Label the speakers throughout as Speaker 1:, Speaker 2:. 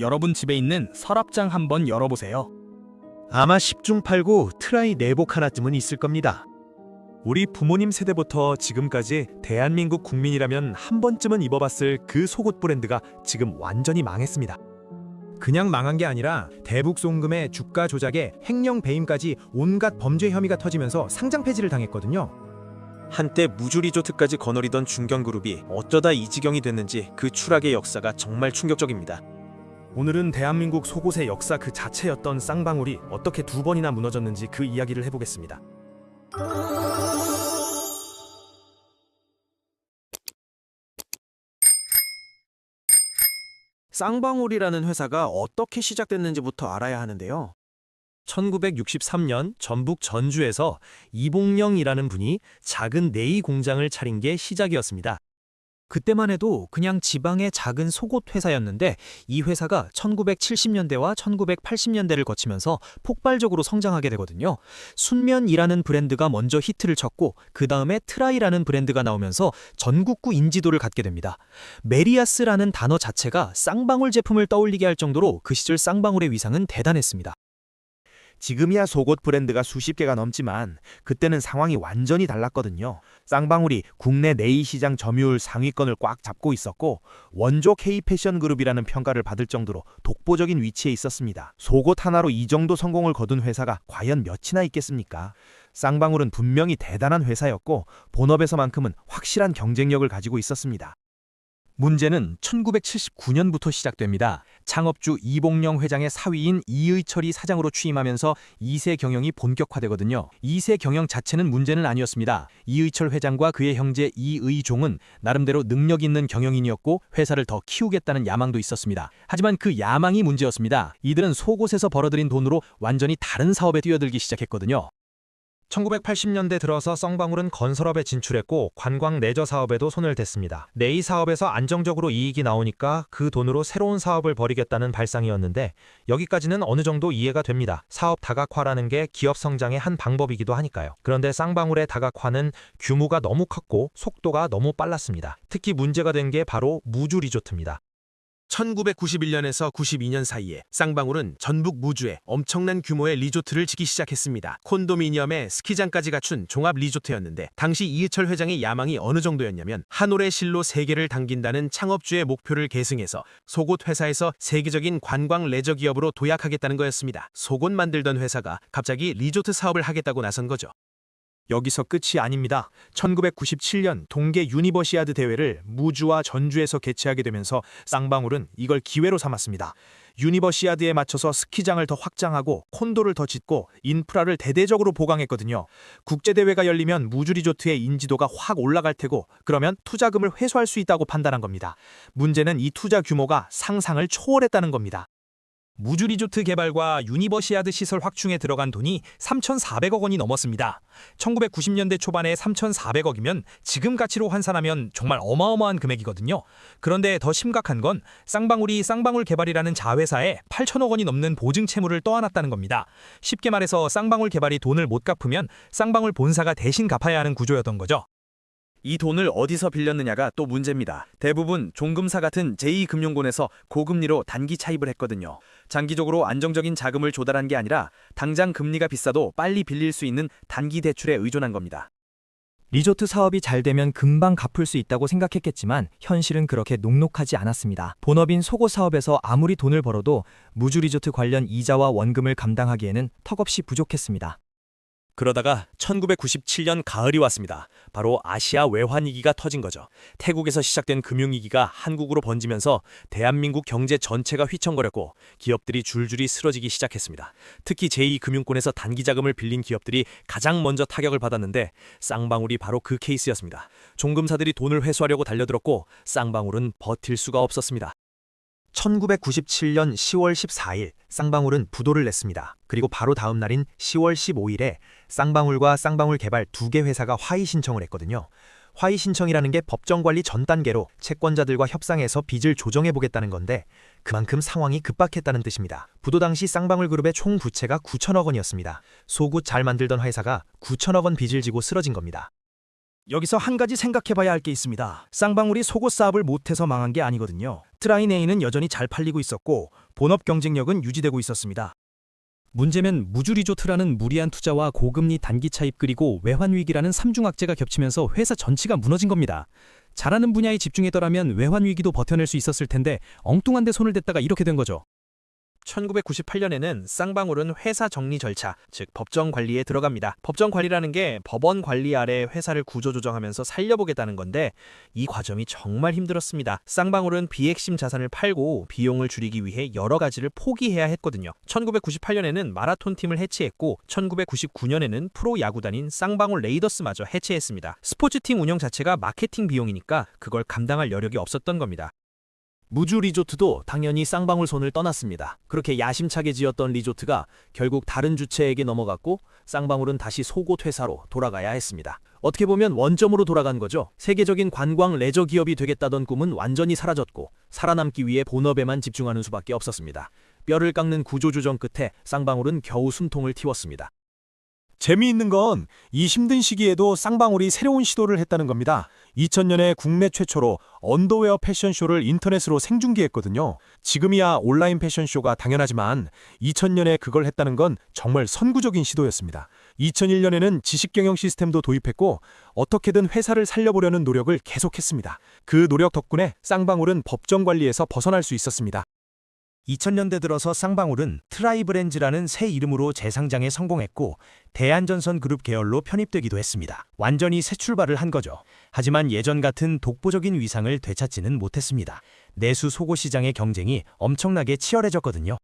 Speaker 1: 여러분 집에 있는 서랍장 한번 열어보세요.
Speaker 2: 아마 10중 8구 트라이 내복 하나쯤은 있을 겁니다. 우리 부모님 세대부터 지금까지 대한민국 국민이라면 한 번쯤은 입어봤을 그 속옷 브랜드가 지금 완전히 망했습니다. 그냥 망한 게 아니라 대북 송금에 주가 조작에 횡령 배임까지 온갖 범죄 혐의가 터지면서 상장 폐지를 당했거든요. 한때 무주 리조트까지 거느리던 중견그룹이 어쩌다 이 지경이 됐는지 그 추락의 역사가 정말 충격적입니다. 오늘은 대한민국 속옷의 역사 그 자체였던 쌍방울이 어떻게 두 번이나 무너졌는지 그 이야기를 해보겠습니다. 쌍방울이라는 회사가 어떻게 시작됐는지부터 알아야 하는데요. 1963년 전북 전주에서 이봉령이라는 분이 작은 네이 공장을 차린 게 시작이었습니다. 그때만 해도 그냥 지방의 작은 속옷 회사였는데 이 회사가 1970년대와 1980년대를 거치면서 폭발적으로 성장하게 되거든요. 순면이라는 브랜드가 먼저 히트를 쳤고 그 다음에 트라이라는 브랜드가 나오면서 전국구 인지도를 갖게 됩니다. 메리아스라는 단어 자체가 쌍방울 제품을 떠올리게 할 정도로 그 시절 쌍방울의 위상은 대단했습니다. 지금이야 속옷 브랜드가 수십 개가 넘지만 그때는 상황이 완전히 달랐거든요. 쌍방울이 국내 네이 시장 점유율 상위권을 꽉 잡고 있었고 원조 K 패션 그룹이라는 평가를 받을 정도로 독보적인 위치에 있었습니다. 속옷 하나로 이 정도 성공을 거둔 회사가 과연 몇이나 있겠습니까? 쌍방울은 분명히 대단한 회사였고 본업에서만큼은 확실한 경쟁력을 가지고 있었습니다. 문제는 1979년부터 시작됩니다. 창업주 이봉령 회장의 사위인 이의철이 사장으로 취임하면서 2세 경영이 본격화되거든요. 2세 경영 자체는 문제는 아니었습니다. 이의철 회장과 그의 형제 이의종은 나름대로 능력 있는 경영인이었고 회사를 더 키우겠다는 야망도 있었습니다. 하지만 그 야망이 문제였습니다. 이들은 속옷에서 벌어들인 돈으로 완전히 다른 사업에 뛰어들기 시작했거든요. 1980년대 들어서 쌍방울은 건설업에 진출했고 관광 레저 사업에도 손을 댔습니다. 네이 사업에서 안정적으로 이익이 나오니까 그 돈으로 새로운 사업을 벌이겠다는 발상이었는데 여기까지는 어느 정도 이해가 됩니다. 사업 다각화라는 게 기업 성장의 한 방법이기도 하니까요. 그런데 쌍방울의 다각화는 규모가 너무 컸고 속도가 너무 빨랐습니다. 특히 문제가 된 게 바로 무주 리조트입니다. 1991년에서 92년 사이에 쌍방울은 전북 무주에 엄청난 규모의 리조트를 짓기 시작했습니다. 콘도미니엄에 스키장까지 갖춘 종합 리조트였는데 당시 이해철 회장의 야망이 어느 정도였냐면 한 올의 실로 세계를 당긴다는 창업주의 목표를 계승해서 속옷 회사에서 세계적인 관광 레저 기업으로 도약하겠다는 거였습니다. 속옷 만들던 회사가 갑자기 리조트 사업을 하겠다고 나선 거죠. 여기서 끝이 아닙니다. 1997년 동계 유니버시아드 대회를 무주와 전주에서 개최하게 되면서 쌍방울은 이걸 기회로 삼았습니다. 유니버시아드에 맞춰서 스키장을 더 확장하고 콘도를 더 짓고 인프라를 대대적으로 보강했거든요. 국제대회가 열리면 무주 리조트의 인지도가 확 올라갈 테고 그러면 투자금을 회수할 수 있다고 판단한 겁니다. 문제는 이 투자 규모가 상상을 초월했다는 겁니다. 무주 리조트 개발과 유니버시아드 시설 확충에 들어간 돈이 3,400억 원이 넘었습니다. 1990년대 초반에 3,400억이면 지금 가치로 환산하면 정말 어마어마한 금액이거든요. 그런데 더 심각한 건 쌍방울이 쌍방울 개발이라는 자회사에 8천억 원이 넘는 보증 채무를 떠안았다는 겁니다. 쉽게 말해서 쌍방울 개발이 돈을 못 갚으면 쌍방울 본사가 대신 갚아야 하는 구조였던 거죠. 이 돈을 어디서 빌렸느냐가 또 문제입니다. 대부분 종금사 같은 제2금융권에서 고금리로 단기 차입을 했거든요. 장기적으로 안정적인 자금을 조달한 게 아니라 당장 금리가 비싸도 빨리 빌릴 수 있는 단기 대출에 의존한 겁니다.
Speaker 3: 리조트 사업이 잘 되면 금방 갚을 수 있다고 생각했겠지만 현실은 그렇게 녹록하지 않았습니다. 본업인 속옷 사업에서 아무리 돈을 벌어도 무주 리조트 관련 이자와 원금을 감당하기에는 턱없이 부족했습니다.
Speaker 2: 그러다가 1997년 가을이 왔습니다. 바로 아시아 외환위기가 터진 거죠. 태국에서 시작된 금융위기가 한국으로 번지면서 대한민국 경제 전체가 휘청거렸고 기업들이 줄줄이 쓰러지기 시작했습니다. 특히 제2금융권에서 단기자금을 빌린 기업들이 가장 먼저 타격을 받았는데 쌍방울이 바로 그 케이스였습니다. 종금사들이 돈을 회수하려고 달려들었고 쌍방울은 버틸 수가 없었습니다. 1997년 10월 14일 쌍방울은 부도를 냈습니다. 그리고 바로 다음 날인 10월 15일에 쌍방울과 쌍방울 개발 두 개 회사가 화의 신청을 했거든요. 화의 신청이라는 게 법정 관리 전 단계로 채권자들과 협상해서 빚을 조정해 보겠다는 건데 그만큼 상황이 급박했다는 뜻입니다. 부도 당시 쌍방울 그룹의 총 부채가 9천억 원이었습니다. 속옷 잘 만들던 회사가 9천억 원 빚을 지고 쓰러진 겁니다.
Speaker 1: 여기서 한 가지 생각해봐야 할 게 있습니다. 쌍방울이 속옷 사업을 못해서 망한 게 아니거든요. 트라이네이는 여전히 잘 팔리고 있었고 본업 경쟁력은 유지되고 있었습니다.
Speaker 2: 문제면 무주 리조트라는 무리한 투자와 고금리 단기 차 입 그리고 외환 위기라는 삼중 악재가 겹치면서 회사 전체가 무너진 겁니다. 잘하는 분야에 집중했더라면 외환 위기도 버텨낼 수 있었을 텐데 엉뚱한 데 손을 댔다가 이렇게 된 거죠.
Speaker 4: 1998년에는 쌍방울은 회사 정리 절차, 즉 법정 관리에 들어갑니다. 법정 관리라는 게 법원 관리 아래 회사를 구조조정하면서 살려보겠다는 건데 이 과정이 정말 힘들었습니다. 쌍방울은 비핵심 자산을 팔고 비용을 줄이기 위해 여러 가지를 포기해야 했거든요. 1998년에는 마라톤 팀을 해체했고 1999년에는 프로 야구단인 쌍방울 레이더스마저 해체했습니다. 스포츠팀 운영 자체가 마케팅 비용이니까 그걸 감당할 여력이 없었던 겁니다.
Speaker 2: 무주 리조트도 당연히 쌍방울 손을 떠났습니다. 그렇게 야심차게 지었던 리조트가 결국 다른 주체에게 넘어갔고 쌍방울은 다시 속옷 회사로 돌아가야 했습니다. 어떻게 보면 원점으로 돌아간 거죠. 세계적인 관광 레저 기업이 되겠다던 꿈은 완전히 사라졌고 살아남기 위해 본업에만 집중하는 수밖에 없었습니다. 뼈를 깎는 구조조정 끝에 쌍방울은 겨우 숨통을 틔웠습니다.
Speaker 5: 재미있는 건 이 힘든 시기에도 쌍방울이 새로운 시도를 했다는 겁니다. 2000년에 국내 최초로 언더웨어 패션쇼를 인터넷으로 생중계했거든요. 지금이야 온라인 패션쇼가 당연하지만 2000년에 그걸 했다는 건 정말 선구적인 시도였습니다. 2001년에는 지식경영 시스템도 도입했고 어떻게든 회사를 살려보려는 노력을 계속했습니다. 그 노력 덕분에 쌍방울은 법정 관리에서 벗어날 수 있었습니다.
Speaker 1: 2000년대 들어서 쌍방울은 트라이브렌즈라는 새 이름으로 재상장에 성공했고 대한전선 그룹 계열로 편입되기도 했습니다. 완전히 새 출발을 한 거죠. 하지만 예전 같은 독보적인 위상을 되찾지는 못했습니다. 내수 속옷 시장의 경쟁이 엄청나게 치열해졌거든요.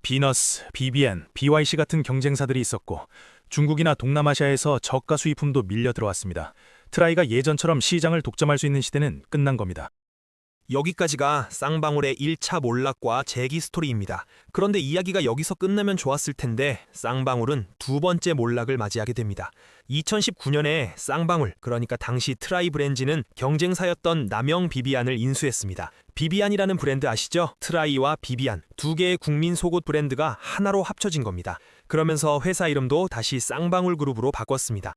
Speaker 5: 비너스, BBN, BYC 같은 경쟁사들이 있었고 중국이나 동남아시아에서 저가 수입품도 밀려 들어왔습니다. 트라이가 예전처럼 시장을 독점할 수 있는 시대는 끝난 겁니다.
Speaker 4: 여기까지가 쌍방울의 1차 몰락과 재기 스토리입니다. 그런데 이야기가 여기서 끝나면 좋았을 텐데 쌍방울은 두 번째 몰락을 맞이하게 됩니다. 2019년에 쌍방울, 그러니까 당시 트라이브렌즈는 경쟁사였던 남영 비비안을 인수했습니다. 비비안이라는 브랜드 아시죠? 트라이와 비비안 두 개의 국민 속옷 브랜드가 하나로 합쳐진 겁니다. 그러면서 회사 이름도 다시 쌍방울 그룹으로 바꿨습니다.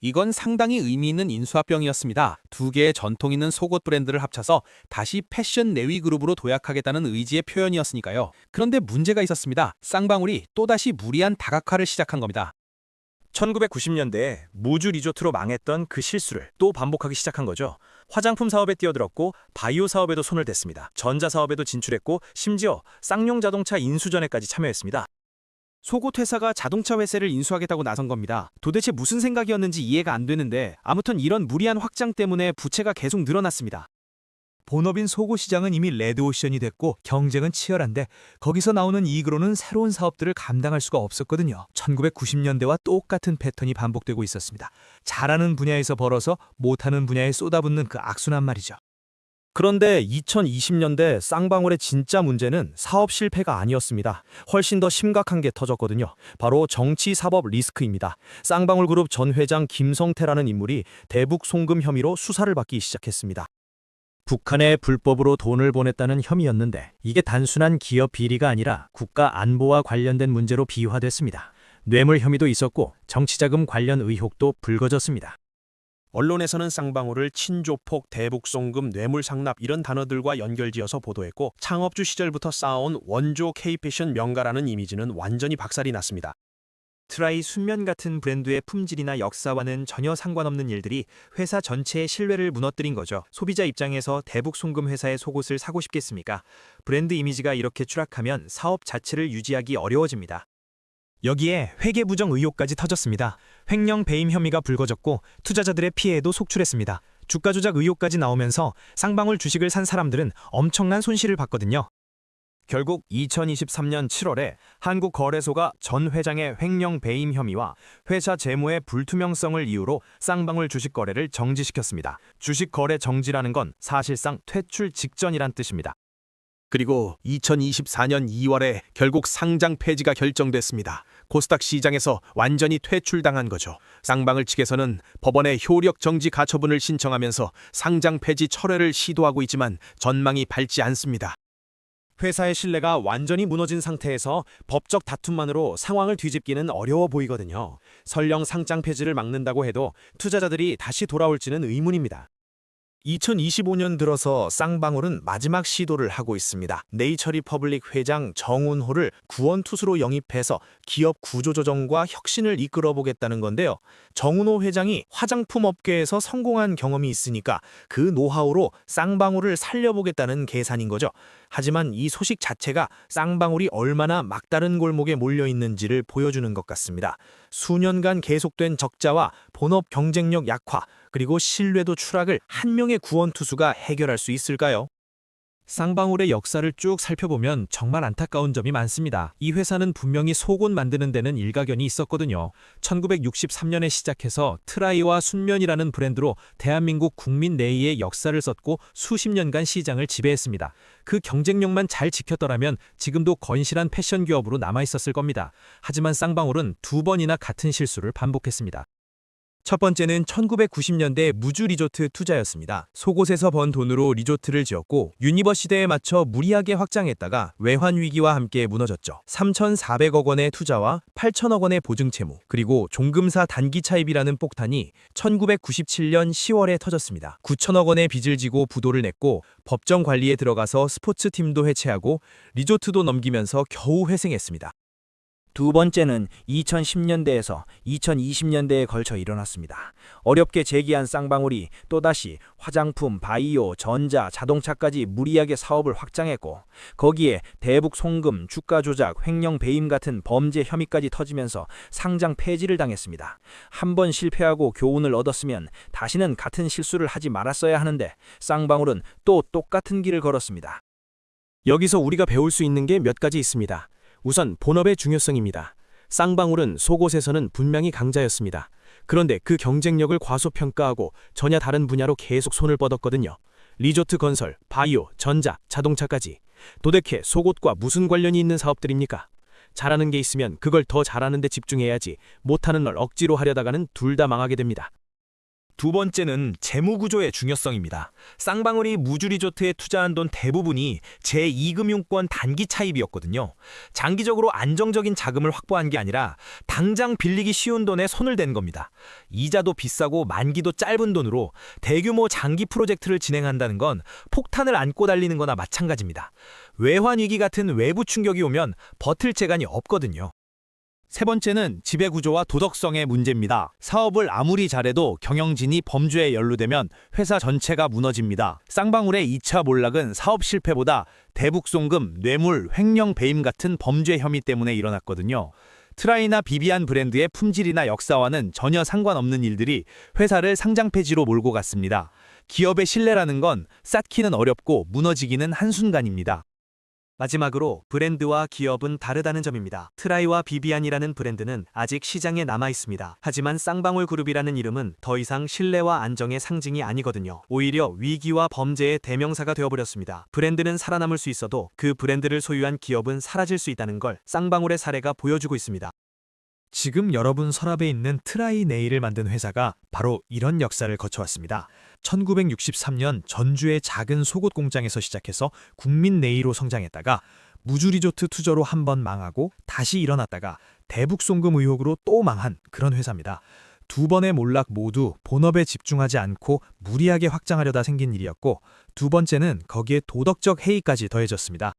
Speaker 6: 이건 상당히 의미 있는 인수합병이었습니다. 두 개의 전통 있는 속옷 브랜드를 합쳐서 다시 패션 내위 그룹으로 도약하겠다는 의지의 표현이었으니까요. 그런데 문제가 있었습니다. 쌍방울이 또다시 무리한 다각화를 시작한 겁니다.
Speaker 4: 1990년대에 무주 리조트로 망했던 그 실수를 또 반복하기 시작한 거죠. 화장품 사업에 뛰어들었고 바이오 사업에도 손을 댔습니다. 전자 사업에도 진출했고 심지어 쌍용 자동차 인수전에까지 참여했습니다.
Speaker 6: 속옷 회사가 자동차 회사를 인수하겠다고 나선 겁니다. 도대체 무슨 생각이었는지 이해가 안 되는데 아무튼 이런 무리한 확장 때문에 부채가 계속 늘어났습니다.
Speaker 1: 본업인 속옷 시장은 이미 레드오션이 됐고 경쟁은 치열한데 거기서 나오는 이익으로는 새로운 사업들을 감당할 수가 없었거든요. 1990년대와 똑같은 패턴이 반복되고 있었습니다. 잘하는 분야에서 벌어서 못하는 분야에 쏟아붓는 그 악순환 말이죠.
Speaker 4: 그런데 2020년대 쌍방울의 진짜 문제는 사업 실패가 아니었습니다. 훨씬 더 심각한 게 터졌거든요. 바로 정치 사법 리스크입니다. 쌍방울 그룹 전 회장 김성태라는 인물이 대북 송금 혐의로 수사를 받기 시작했습니다.
Speaker 2: 북한에 불법으로 돈을 보냈다는 혐의였는데 이게 단순한 기업 비리가 아니라 국가 안보와 관련된 문제로 비화됐습니다. 뇌물 혐의도 있었고 정치자금 관련 의혹도 불거졌습니다.
Speaker 4: 언론에서는 쌍방울을 친조폭, 대북송금, 뇌물상납 이런 단어들과 연결지어서 보도했고 창업주 시절부터 쌓아온 원조 K패션 명가라는 이미지는 완전히 박살이 났습니다.
Speaker 1: 트라이 순면 같은 브랜드의 품질이나 역사와는 전혀 상관없는 일들이 회사 전체의 신뢰를 무너뜨린 거죠. 소비자 입장에서 대북 송금 회사의 속옷을 사고 싶겠습니까? 브랜드 이미지가 이렇게 추락하면 사업 자체를 유지하기 어려워집니다. 여기에 회계 부정 의혹까지 터졌습니다. 횡령 배임 혐의가 불거졌고 투자자들의 피해에도 속출했습니다. 주가 조작 의혹까지 나오면서 쌍방울 주식을 산 사람들은 엄청난 손실을 봤거든요. 결국 2023년 7월에 한국거래소가 전 회장의 횡령 배임 혐의와 회사 재무의 불투명성을 이유로 쌍방울 주식 거래를 정지시켰습니다. 주식 거래 정지라는 건 사실상 퇴출 직전이란 뜻입니다.
Speaker 4: 그리고 2024년 2월에 결국 상장 폐지가 결정됐습니다. 코스닥 시장에서 완전히 퇴출당한 거죠. 쌍방울 측에서는 법원에 효력 정지 가처분을 신청하면서 상장 폐지 철회를 시도하고 있지만 전망이 밝지 않습니다.
Speaker 6: 회사의 신뢰가 완전히 무너진 상태에서 법적 다툼만으로 상황을 뒤집기는 어려워 보이거든요. 설령 상장 폐지를 막는다고 해도 투자자들이 다시 돌아올지는 의문입니다.
Speaker 4: 2025년 들어서 쌍방울은 마지막 시도를 하고 있습니다. 네이처리 퍼블릭 회장 정운호를 구원투수로 영입해서 기업 구조조정과 혁신을 이끌어보겠다는 건데요. 정운호 회장이 화장품 업계에서 성공한 경험이 있으니까 그 노하우로 쌍방울을 살려보겠다는 계산인 거죠. 하지만 이 소식 자체가 쌍방울이 얼마나 막다른 골목에 몰려 있는지를 보여주는 것 같습니다. 수년간 계속된 적자와 본업 경쟁력 약화, 그리고 신뢰도 추락을 한 명의 구원 투수가 해결할 수 있을까요?
Speaker 2: 쌍방울의 역사를 쭉 살펴보면 정말 안타까운 점이 많습니다. 이 회사는 분명히 속옷 만드는 데는 일가견이 있었거든요. 1963년에 시작해서 트라이와 순면이라는 브랜드로 대한민국 국민 내의의 역사를 썼고 수십 년간 시장을 지배했습니다. 그 경쟁력만 잘 지켰더라면 지금도 건실한 패션 기업으로 남아 있었을 겁니다. 하지만 쌍방울은 두 번이나 같은 실수를 반복했습니다. 첫 번째는 1990년대 무주 리조트 투자였습니다. 속옷에서 번 돈으로 리조트를 지었고 유니버 시대에 맞춰 무리하게 확장했다가 외환 위기와 함께 무너졌죠. 3,400억 원의 투자와 8천억 원의 보증 채무, 그리고 종금사 단기 차입이라는 폭탄이 1997년 10월에 터졌습니다. 9천억 원의 빚을 지고 부도를 냈고 법정 관리에 들어가서 스포츠 팀도 해체하고 리조트도 넘기면서 겨우 회생했습니다.
Speaker 3: 두 번째는 2010년대에서 2020년대에 걸쳐 일어났습니다. 어렵게 재기한 쌍방울이 또다시 화장품, 바이오, 전자, 자동차까지 무리하게 사업을 확장했고 거기에 대북 송금, 주가 조작, 횡령 배임 같은 범죄 혐의까지 터지면서 상장 폐지를 당했습니다. 한 번 실패하고 교훈을 얻었으면 다시는 같은 실수를 하지 말았어야 하는데 쌍방울은 또 똑같은 길을 걸었습니다.
Speaker 2: 여기서 우리가 배울 수 있는 게 몇 가지 있습니다. 우선 본업의 중요성입니다. 쌍방울은 속옷에서는 분명히 강자였습니다. 그런데 그 경쟁력을 과소평가하고 전혀 다른 분야로 계속 손을 뻗었거든요. 리조트 건설, 바이오, 전자, 자동차까지. 도대체 속옷과 무슨 관련이 있는 사업들입니까? 잘하는 게 있으면 그걸 더 잘하는 데 집중해야지 못하는 걸 억지로 하려다가는 둘 다 망하게 됩니다. 두 번째는 재무 구조의 중요성입니다. 쌍방울이 무주 리조트에 투자한 돈 대부분이 제2금융권 단기 차입이었거든요. 장기적으로 안정적인 자금을 확보한 게 아니라 당장 빌리기 쉬운 돈에 손을 댄 겁니다. 이자도 비싸고 만기도 짧은 돈으로 대규모 장기 프로젝트를 진행한다는 건 폭탄을 안고 달리는 거나 마찬가지입니다. 외환 위기 같은 외부 충격이 오면 버틸 재간이 없거든요. 세 번째는 지배구조와 도덕성의 문제입니다. 사업을 아무리 잘해도 경영진이 범죄에 연루되면 회사 전체가 무너집니다. 쌍방울의 2차 몰락은 사업 실패보다 대북송금, 뇌물, 횡령 배임 같은 범죄 혐의 때문에 일어났거든요. 트라이나 비비안 브랜드의 품질이나 역사와는 전혀 상관없는 일들이 회사를 상장 폐지로 몰고 갔습니다. 기업의 신뢰라는 건 쌓기는 어렵고 무너지기는 한순간입니다. 마지막으로 브랜드와 기업은 다르다는 점입니다. 트라이와 비비안이라는 브랜드는 아직 시장에 남아 있습니다. 하지만 쌍방울 그룹이라는 이름은 더 이상 신뢰와 안정의 상징이 아니거든요. 오히려 위기와 범죄의 대명사가 되어버렸습니다. 브랜드는 살아남을 수 있어도 그 브랜드를 소유한 기업은 사라질 수 있다는 걸 쌍방울의 사례가 보여주고 있습니다. 지금 여러분 서랍에 있는 트라이 네일을 만든 회사가 바로 이런 역사를 거쳐왔습니다. 1963년 전주의 작은 속옷 공장에서 시작해서 국민 네일로 성장했다가 무주 리조트 투자로 한 번 망하고 다시 일어났다가 대북 송금 의혹으로 또 망한 그런 회사입니다. 두 번의 몰락 모두 본업에 집중하지 않고 무리하게 확장하려다 생긴 일이었고 두 번째는 거기에 도덕적 해이까지 더해졌습니다.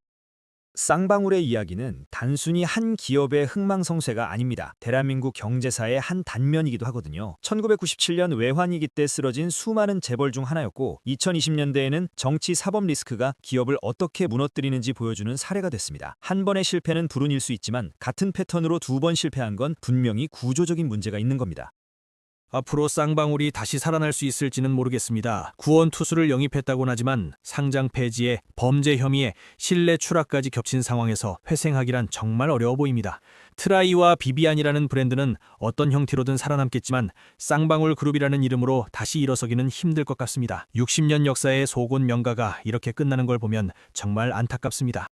Speaker 3: 쌍방울의 이야기는 단순히 한 기업의 흥망성쇠가 아닙니다. 대한민국 경제사의 한 단면이기도 하거든요. 1997년 외환위기 때 쓰러진 수많은 재벌 중 하나였고 2020년대에는 정치 사법 리스크가 기업을 어떻게 무너뜨리는지 보여주는 사례가 됐습니다. 한 번의 실패는 불운일 수 있지만 같은 패턴으로 두 번 실패한 건 분명히 구조적인 문제가 있는 겁니다.
Speaker 2: 앞으로 쌍방울이 다시 살아날 수 있을지는 모르겠습니다. 구원 투수를 영입했다곤 하지만 상장 폐지에 범죄 혐의에 신뢰 추락까지 겹친 상황에서 회생하기란 정말 어려워 보입니다. 트라이와 비비안이라는 브랜드는 어떤 형태로든 살아남겠지만 쌍방울 그룹이라는 이름으로 다시 일어서기는 힘들 것 같습니다. 60년 역사의 속옷 명가가 이렇게 끝나는 걸 보면 정말 안타깝습니다.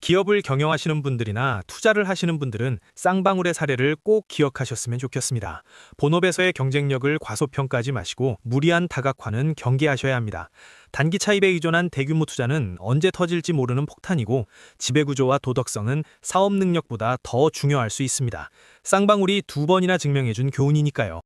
Speaker 2: 기업을 경영하시는 분들이나 투자를 하시는 분들은 쌍방울의 사례를 꼭 기억하셨으면 좋겠습니다. 본업에서의 경쟁력을 과소평가하지 마시고 무리한 다각화는 경계하셔야 합니다. 단기 차입에 의존한 대규모 투자는 언제 터질지 모르는 폭탄이고 지배구조와 도덕성은 사업 능력보다 더 중요할 수 있습니다. 쌍방울이 두 번이나 증명해준 교훈이니까요.